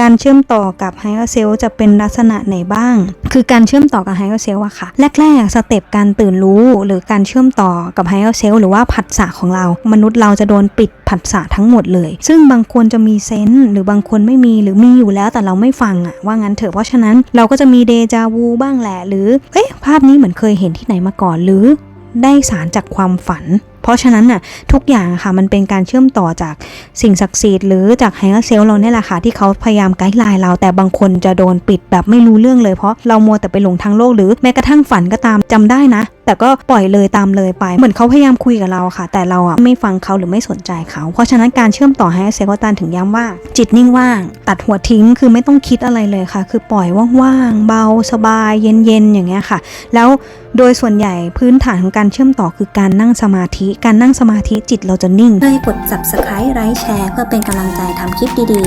การเชื่อมต่อกับไฮเออร์เซลจะเป็นลักษณะไหนบ้าง คือการเชื่อมต่อกับไฮเออร์เซลอะค่ะ แรกๆ สเต็ปการตื่นรู้หรือการเชื่อมต่อกับไฮเออร์เซลหรือว่าผัสสะของเรา มนุษย์เราจะโดนปิดผัสสะทั้งหมดเลย ซึ่งบางคนจะมีเซนส์หรือบางคนไม่มีหรือมีอยู่แล้วแต่เราไม่ฟังอะว่างั้นเถอะเพราะฉะนั้นเราก็จะมีเดจาวูบ้างแหละหรือเอ๊ะภาพนี้เหมือนเคยเห็นที่ไหนมาก่อนหรือได้สารจากความฝัน ราะฉะนั้นน่ะทุกอย่างค่ะมันเป็นการเชื่อมต่อจากสิ่งศักดิ์สิทธิ์หรือจากไฮเออร์เซลเราเนี่ยแหละค่ะที่เขาพยายามไกด์ไลน์เรา แต่บางคนจะโดนปิดแบบไม่รู้เรื่องเลยเพราะเรามัวแต่ไปหลงทางโลกหรือแม้กระทั่งฝันก็ตามจำได้นะ แต่ก็ปล่อยเลยตามเลยไป เหมือนเขาพยายามคุยกับเราค่ะ แต่เราอะไม่ฟังเขาหรือไม่สนใจเขา เพราะฉะนั้นการเชื่อมต่อไฮเออร์เซลก็ตามถึงย้ำว่า จิตนิ่งว่าง ตัดหัวทิ้งคือไม่ต้องคิดอะไรเลยค่ะ คือปล่อยว่างๆเบาสบายเย็นๆอย่างเงี้ยค่ะ แล้วโดยส่วนใหญ่พื้นฐานของการเชื่อมต่อคือการนั่งสมาธิ การนั่งสมาธิจิตเราจะนิ่งช่วยกด subscribe ไลค์แชร์เพื่อเป็นกำลังใจทำคลิปดีๆ